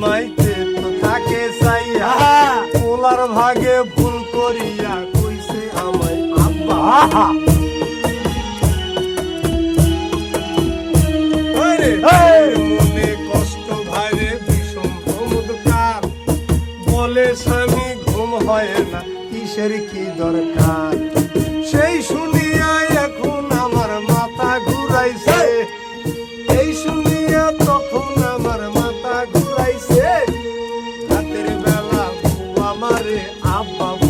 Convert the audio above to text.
জমাইতে থাকে চাইয়া পোলার ভাগে ভুল করিয়া কইছে আমায় আব্বা। মনে কষ্ট ভাইরে ভীষণ চমৎকার বলে স্বামী ঘুম হয় না কিসের কি দরকার? সেই শুনিয়া এখন আমার মাথা ঘুরাইছে। તમારે આપવા